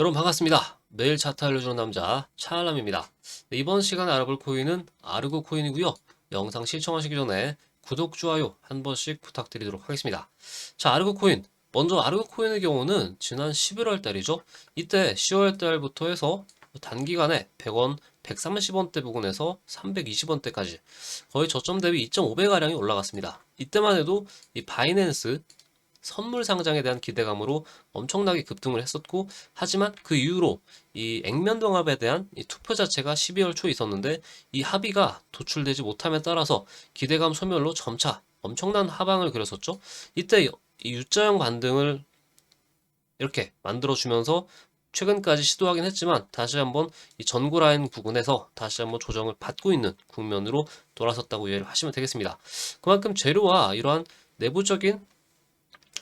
여러분 반갑습니다. 매일 차트 알려주는 남자 차알람입니다. 네, 이번 시간에 알아볼 코인은 아르고 코인이고요. 영상 시청하시기 전에 구독, 좋아요 한 번씩 부탁드리도록 하겠습니다. 자, 아르고 코인. 먼저 아르고 코인의 경우는 지난 11월 달이죠. 이때 10월 달부터 해서 단기간에 100원, 130원대 부근에서 320원대까지 거의 저점 대비 2.5배가량이 올라갔습니다. 이때만 해도 이 바이낸스 선물 상장에 대한 기대감으로 엄청나게 급등을 했었고 하지만 그 이후로 이 액면동합에 대한 이 투표 자체가 12월 초에 있었는데 이 합의가 도출되지 못함에 따라서 기대감 소멸로 점차 엄청난 하방을 그렸었죠. 이때 이 U자형 반등을 이렇게 만들어주면서 최근까지 시도하긴 했지만 다시 한번 이 전고 라인 부근에서 다시 한번 조정을 받고 있는 국면으로 돌아섰다고 이해를 하시면 되겠습니다. 그만큼 재료와 이러한 내부적인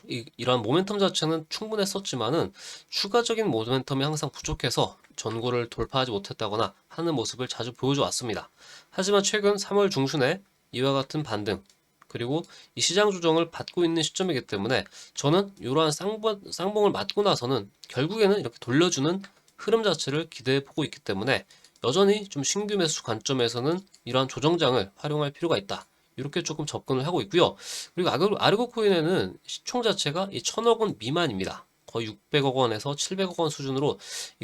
이, 이러한 모멘텀 자체는 충분했었지만은 추가적인 모멘텀이 항상 부족해서 전고를 돌파하지 못했다거나 하는 모습을 자주 보여줘 왔습니다. 하지만 최근 3월 중순에 이와 같은 반등 그리고 이 시장 조정을 받고 있는 시점이기 때문에 저는 이러한 쌍봉, 쌍봉을 맞고 나서는 결국에는 이렇게 돌려주는 흐름 자체를 기대해 보고 있기 때문에 여전히 좀 신규 매수 관점에서는 이러한 조정장을 활용할 필요가 있다. 이렇게 조금 접근을 하고 있고요. 그리고 아르고, 코인에는 시총 자체가 이 천억 원 미만입니다. 거의 600억 원에서 700억 원 수준으로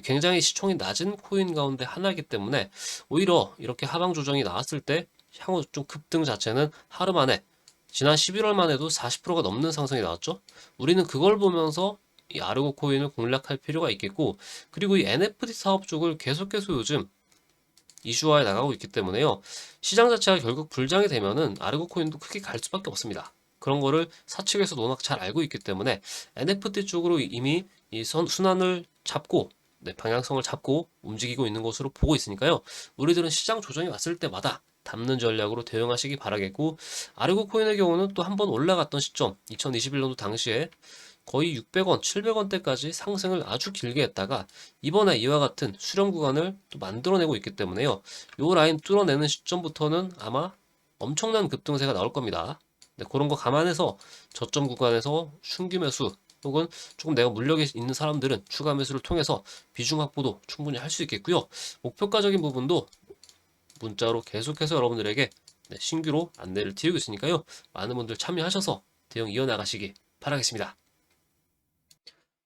굉장히 시총이 낮은 코인 가운데 하나이기 때문에 오히려 이렇게 하방 조정이 나왔을 때 향후 좀 급등 자체는 하루 만에 지난 11월만 해도 40%가 넘는 상승이 나왔죠. 우리는 그걸 보면서 이 아르고 코인을 공략할 필요가 있겠고 그리고 이 NFT 사업 쪽을 계속해서 요즘 이슈화해 나가고 있기 때문에요. 시장 자체가 결국 불장이 되면은 아르고 코인도 크게 갈 수밖에 없습니다. 그런 거를 사측에서 워낙 잘 알고 있기 때문에 NFT 쪽으로 이미 이 선, 순환을 잡고 네, 방향성을 잡고 움직이고 있는 것으로 보고 있으니까요. 우리들은 시장 조정이 왔을 때마다 담는 전략으로 대응하시기 바라겠고 아르고 코인의 경우는 또 한 번 올라갔던 시점 2021년도 당시에 거의 600원, 700원대까지 상승을 아주 길게 했다가 이번에 이와 같은 수렴 구간을 또 만들어내고 있기 때문에요. 요 라인 뚫어내는 시점부터는 아마 엄청난 급등세가 나올 겁니다. 네, 그런 거 감안해서 저점 구간에서 순규 매수 혹은 조금 내가 물력이 있는 사람들은 추가 매수를 통해서 비중 확보도 충분히 할 수 있겠고요. 목표가적인 부분도 문자로 계속해서 여러분들에게 네, 신규로 안내를 드리고 있으니까요. 많은 분들 참여하셔서 대응 이어나가시기 바라겠습니다.